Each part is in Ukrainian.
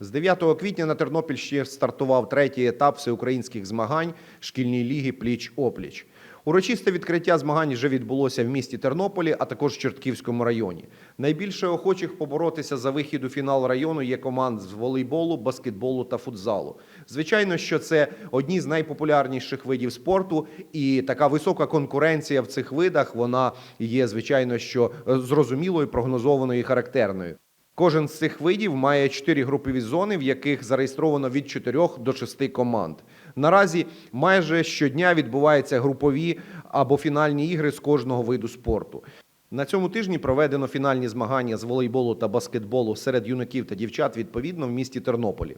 З 9 квітня на Тернопільщині стартував третій етап всеукраїнських змагань шкільній ліги Пліч-Опліч. Урочисте відкриття змагань вже відбулося в місті Тернополі, а також в Чортківському районі. Найбільше охочих поборотися за вихід у фінал району є команд з волейболу, баскетболу та футзалу. Звичайно, що це одні з найпопулярніших видів спорту, і така висока конкуренція в цих видах вона є, звичайно, що е, зрозумілою, прогнозованою і характерною. Кожен з цих видів має чотири групові зони, в яких зареєстровано від 4 до 6 команд. Наразі майже щодня відбуваються групові або фінальні ігри з кожного виду спорту. На цьому тижні проведено фінальні змагання з волейболу та баскетболу серед юнаків та дівчат відповідно в місті Тернополі.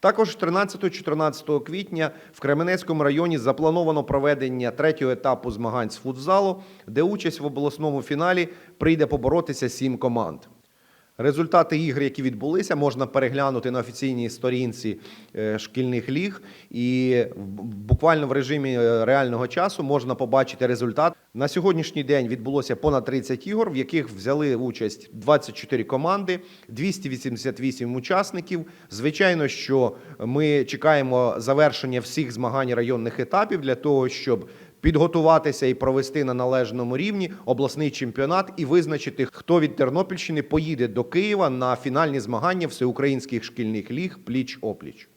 Також 13-14 квітня в Кременецькому районі заплановано проведення третього етапу змагань з футзалу, де участь в обласному фіналі прийде поборотися сім команд. Результати ігр, які відбулися, можна переглянути на офіційній сторінці е, шкільних ліг, і буквально в режимі е, реального часу можна побачити результат. На сьогоднішній день відбулося понад 30 ігор, в яких взяли участь 24 команди, 288 учасників. Звичайно, що ми чекаємо завершення всіх змагань районних етапів для того, щоб підготуватися і провести на належному рівні обласний чемпіонат і визначити, хто від Тернопільщини поїде до Києва на фінальні змагання всеукраїнських шкільних ліг пліч-опліч.